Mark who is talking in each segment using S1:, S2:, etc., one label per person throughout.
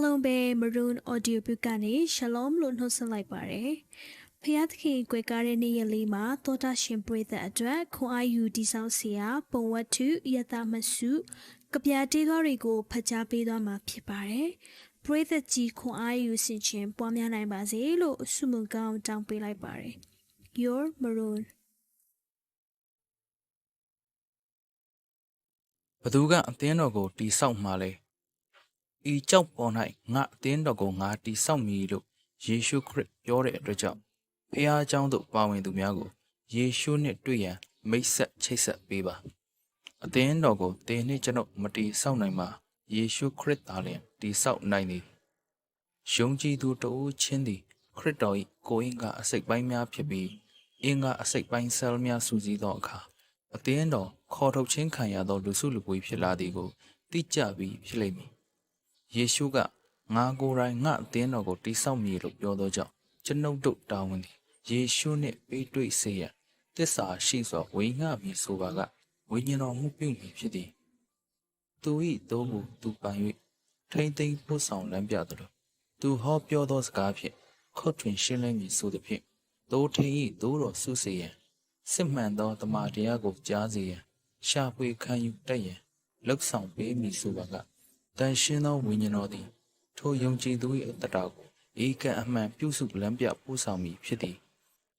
S1: လုံပဲ Maroon Audio Book ကနေ Shalom လို့နှုတ်ဆက်လိုက်ပါတယ်။ဖျားသခင်ကြွယ်ကားတဲ့နေ့ရက်လေးမှာသောတာရှင်ပရိသတ်အတွက်ခွန်အားယူတည်ဆောက်စရာပုံဝတ္ထုယတမစုကပြာတေးတော်တွေကိုဖတ်ကြားပေးသွားမှာဖြစ်ပါတယ်။ပရိသတ်ကြီးခွန်အားယူဆင်ခြင်ပွားများနိုင်ပါစေလို့ဆုမွန်ကောင်းတောင်းပေးလိုက်ပါတယ်။ Your Maroon
S2: ဘသူကအသင်းတော်ကိုတိဆောက်မှာလဲ ဤကြောက်ပေါ်၌ငါအသင်းတော်ကိုငါတိဆောက်မည်လို့ယေရှုခရစ်ပြောတဲ့အတွက်ကြောင့်ဖခင်အကြောင်းသို့ပါဝင်သူများကိုယေရှုနှင့်တွေ့ရန်မိတ်ဆက်ချိတ်ဆက်ပေးပါအသင်းတော်ကိုသင်နှင့်ကျွန်ုပ်မတိဆောက်နိုင်မှာယေရှုခရစ်သာလျှင်တိဆောက်နိုင်သည်ယုံကြည်သူတဦးချင်းသည်ခရစ်တော်၏ကိုယ်အင်္ဂါအစိတ်ပိုင်းများဖြစ်ပြီးအင်္ဂါအစိတ်ပိုင်းဆဲလ်များစုစည်းသောအခါအသင်းတော်ခေါ်ထုတ်ခြင်းခံရသောလူစုလူပွေဖြစ်လာသည်ကိုသိကြပြီးဖြစ်လိမ့်မည် ယေရှုကငါကိုယ်တိုင်ငါအသင်းတော်ကိုတိဆောက်မည်လို့ပြောသောကြောင့်ကျွန်ုပ်တို့တာဝန်သည်ယေရှုနှင့်ပေးတွေ့စေရန်သစ္စာရှိစွာဝိငှမည်ဆိုပါကဝိညာဉ်တော်မှုပြုမည်ဖြစ်သည်။သူ၏သိုးကိုသူပိုင်၍ထိမ့်သိမ်းဖို့ဆောင်လမ်းပြသလိုသူဟောပြောသောစကားဖြင့်ခုတ်ထွင်ရှင်းလင်းမည်ဆိုသည်ဖြင့်သိုးထိန်၏သိုးတော်ဆုစေရန်စစ်မှန်သောတမန်တရားကိုကြားစေရန်ရှာဖွေခံယူတတ်ရန်လှုပ်ဆောင်ပေးမည်ဆိုပါက တန်ရှင်းသောဝိညာဉ်တော်သည်ထိုယုံကြည်သူ၏အတ္တတာကိုဧကအမှန်ပြုစုလမ်းပြပို့ဆောင်မည်ဖြစ်သည်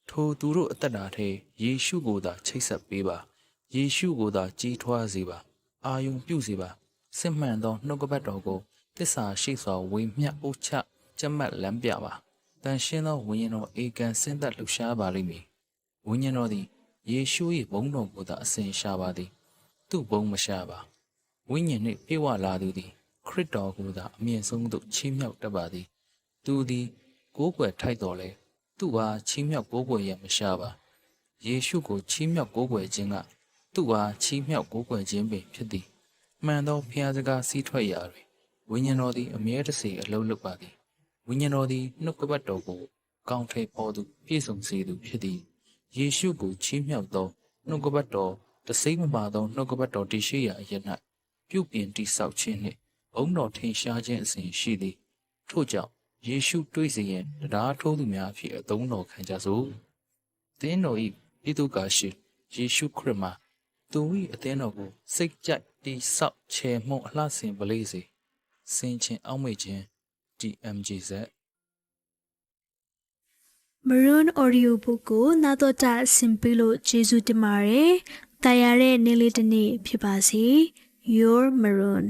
S2: ထိုသူတို့အတ္တတာထဲယေရှုကိုသာချိတ်ဆက်ပေးပါယေရှုကိုသာကြီးထွားစေပါ အာယုံပြုစေပါစစ်မှန်သောနှုတ်ကပတ်တော်ကိုတစ္ဆာရှိစွာဝေမျှအုပ်ချကြက်မှတ်လမ်းပြပါတန်ရှင်းသောဝိညာဉ်တော်ဧကန်ဆင်းသက်လှူရှားပါလိမ့်မည်ဝိညာဉ်တော်သည်ယေရှု၏ဘုန်းတော်ကိုသာအစဉ်ရှာပါသည် သူ့ဘုန်းမရှာပါဝိညာဉ်နှင့်ပြေဝလာသူသည် ခရစ်တော်ကိုသာအမြင့်ဆုံးသို့ချီးမြှောက်တတ်ပါသည် သူသည်ကိုးကွယ်ထိုက်တော်လဲသူ့အားချီးမြှောက်ကိုးကွယ်ရန်မရှာပါယေရှုကိုချီးမြှောက်ကိုးကွယ်ခြင်းကသူ့အားချီးမြှောက်ကိုးကွယ်ခြင်းပင်ဖြစ်သည်မှန်သောဖျားစကားစီးထွက်ရာတွင်ဝိညာဉ်တော်သည်အမြဲတစေအလုံးလုံးပါသည်ဝိညာဉ်တော်သည်နှုတ်ကပတ်တော်ကိုကောင်းထဲပေါ်သူပြည့်စုံစေသူဖြစ်သည်ယေရှုကိုချီးမြှောက်သောနှုတ်ကပတ်တော်တစိမ့်မပါသောနှုတ်ကပတ်တော်တရှိရာအရ၌ပြုပြင်တိဆောက်ခြင်းနှင့် ဘုံတော်ထင်ရှားခြင်းအစဉ်ရှိသည်ထို့ကြောင့်ယေရှုတွေ့စေရန်တရားထိုးသူများဖြစ်အသုံးတော်ခံကြစို့သင်တော်၏ဤသူကရှိယေရှုခရစ်မှာသူ၏အသင်းတော်ကိုစိတ်ကြိုက်တိဆောက်ချေမှုန်းအလှဆင်ပလေးစေစင်ချင်းအောက်မေ့ခြင်း DMGZ
S1: Maroon Audio Book ကိုနာတော့တာအဆင်ပေးလို့ကျေးဇူးတင်ပါတယ်။တာယာတဲ့နေ့လေးတစ်နေ့ဖြစ်ပါစေ။ Your Maroon